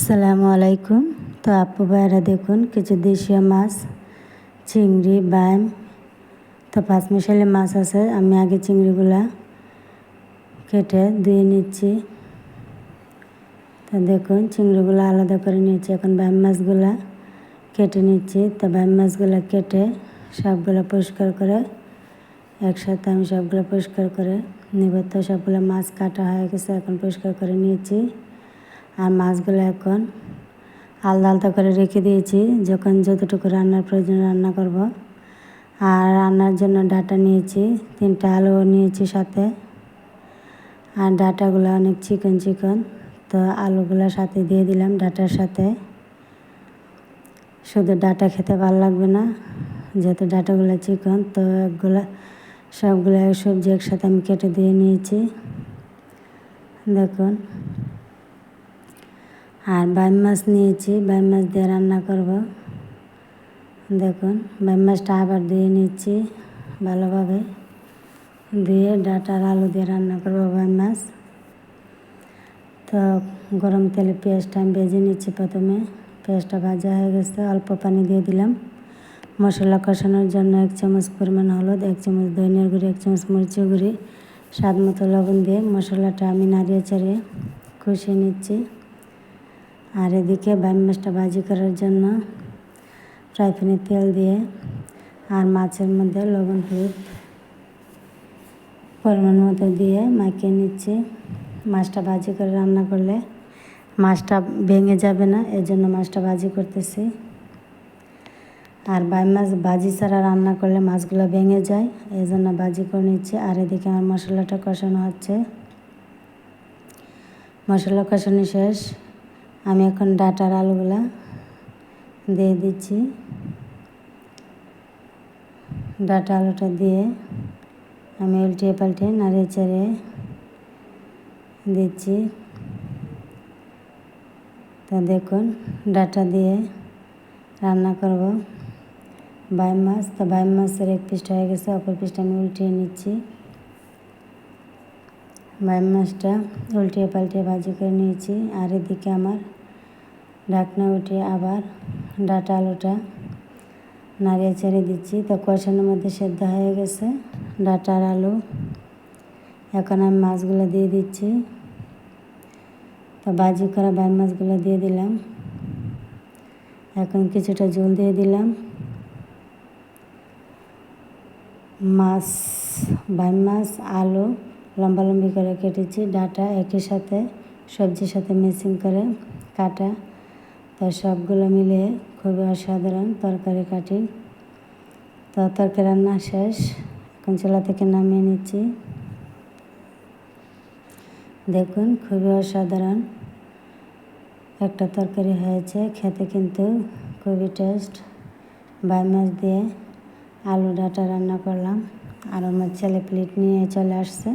আসসালামু আলাইকুম। তো আপু ভাইরা দেখুন, কিছু দেশীয় মাছ, চিংড়ি, বাইম, তো পাঁচ মিশালি মাছ আছে। আমি আগে চিংড়িগুলা কেটে ধুয়ে নিচ্ছি। তো দেখুন, চিংড়িগুলো আলাদা করে নিয়েছি। এখন বাইম মাছগুলা কেটে নিচ্ছি। তো বাইম মাছগুলো কেটে সবগুলো পরিষ্কার করে, একসাথে আমি সবগুলো পরিষ্কার করে নেব। তো সবগুলো মাছ কাটা হয়ে গেছে, এখন পরিষ্কার করে নিয়েছি। আর মাছগুলো এখন আলাদা আলাদা করে রেখে দিয়েছি, যখন যতটুকু রান্নার প্রয়োজন রান্না করব। আর রান্নার জন্য ডাটা নিয়েছি, তিনটা আলু নিয়েছি সাথে। আর ডাটাগুলো অনেক চিকন চিকন, তো আলুগুলো সাথে দিয়ে দিলাম ডাটার সাথে। শুধু ডাটা খেতে ভালো লাগবে না, যেহেতু ডাটাগুলো চিকন, তো একগুলো, সবগুলো সবজি একসাথে আমি কেটে দিয়ে নিয়েছি। দেখুন আর বাইম মাছ নিয়েছি বাইম মাছ দিয়ে রান্না করব। দেখুন বাইম মাছটা আবার ধুয়ে নিচ্ছি ভালোভাবে। দিয়ে ডাটার আলু দিয়ে রান্না করব বাইম মাছ। তো গরম তেলে পেঁয়াজটা আমি ভেজে নিচ্ছি প্রথমে। পেঁয়াজটা ভাজা হয়ে গেছে, অল্প পানি দিয়ে দিলাম। মশলা কষানোর জন্য এক চামচ পরিমাণ হলুদ, এক চামচ দইনের গুঁড়ি, এক চামচ মরিচের গুঁড়ি, স্বাদ মতো লবণ দিয়ে মশলাটা আমি নাড়িয়ে চাড়িয়ে কষিয়ে নিচ্ছি। আর এদিকে বাইম মাছটা ভাজি করার জন্য ফ্রাই তেল দিয়ে আর মাছের মধ্যে লবণ, হলুদ পরিমাণ মতো দিয়ে মাখিয়ে নিচ্ছি। মাছটা ভাজি করে রান্না করলে মাছটা ভেঙে যাবে না এর জন্য মাছটা ভাজি করতেছি। আর বাই মাছ ভাজি ছাড়া রান্না করলে মাছগুলো ভেঙে যায় এই জন্য ভাজি করে নিচ্ছি। আর এদিকে আমার মশলাটা কষানো হচ্ছে। মশলা কষানো শেষ। আমি এখন ডাটার আলুগুলা দিয়ে দিচ্ছি। ডাটা আলুটা দিয়ে আমি উল্টিয়ে পাল্টিয়ে নাড়িয়ে চাড়িয়ে দিচ্ছি। তো দেখুন, ডাটা দিয়ে রান্না করব। বাইম মাছ, তো বাইম মাছের এক পিসটা হয়ে গেছে, অপর পিসটা আমি উল্টিয়ে নিচ্ছি। বাইম মাছটা উল্টিয়ে পাল্টিয়ে ভাজি করে নিয়েছি আর এদিকে আমার ঢাকনা উঠিয়ে আবার ডাটা আলুটা নাড়িয়ে ছেড়ে দিচ্ছি। তো কষানোর মধ্যে সেদ্ধ হয়ে গেছে ডাটার আলু। এখন আমি মাছগুলো দিয়ে দিচ্ছি। তো ভাজি করা বাইম মাছগুলো দিয়ে দিলাম। এখন কিছুটা জল দিয়ে দিলাম। মাছ বাইম মাছ, আলু লম্বা লম্বি করে কেটেছি, ডাটা একই সাথে, সবজির সাথে মিক্সিং করে, কাটা। তো সবগুলো মিলিয়ে খুবই অসাধারণ তরকারি কাটি তো তরকারি রান্না শেষ, এখন চুলা থেকে নামিয়ে নিচ্ছি। দেখুন, খুবই অসাধারণ একটা তরকারি হয়েছে, খেতে কিন্তু খুবই টেস্ট বাই মাছ দিয়ে আলু ডাটা রান্না করলাম, আর আমার ছেলে প্লেট নিয়ে চলে আসছে।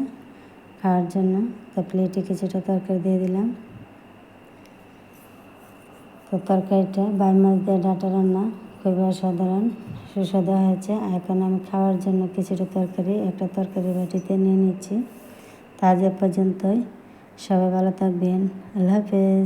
খাওয়ার জন্য। তো প্লেটে কিছুটা তরকারি দিয়ে দিলাম। তো তরকারিটা বাই মাছ দিয়ে ডাটা রান্না খুবই অসাধারণ, সুস্বাদু হয়েছে। এখন আমি খাওয়ার জন্য কিছুটা তরকারি, একটা তরকারি বাটিতে নিয়ে নিচ্ছি। তাজ পর্যন্তই। সবাই ভালো থাকবেন। আল্লাহ হাফেজ।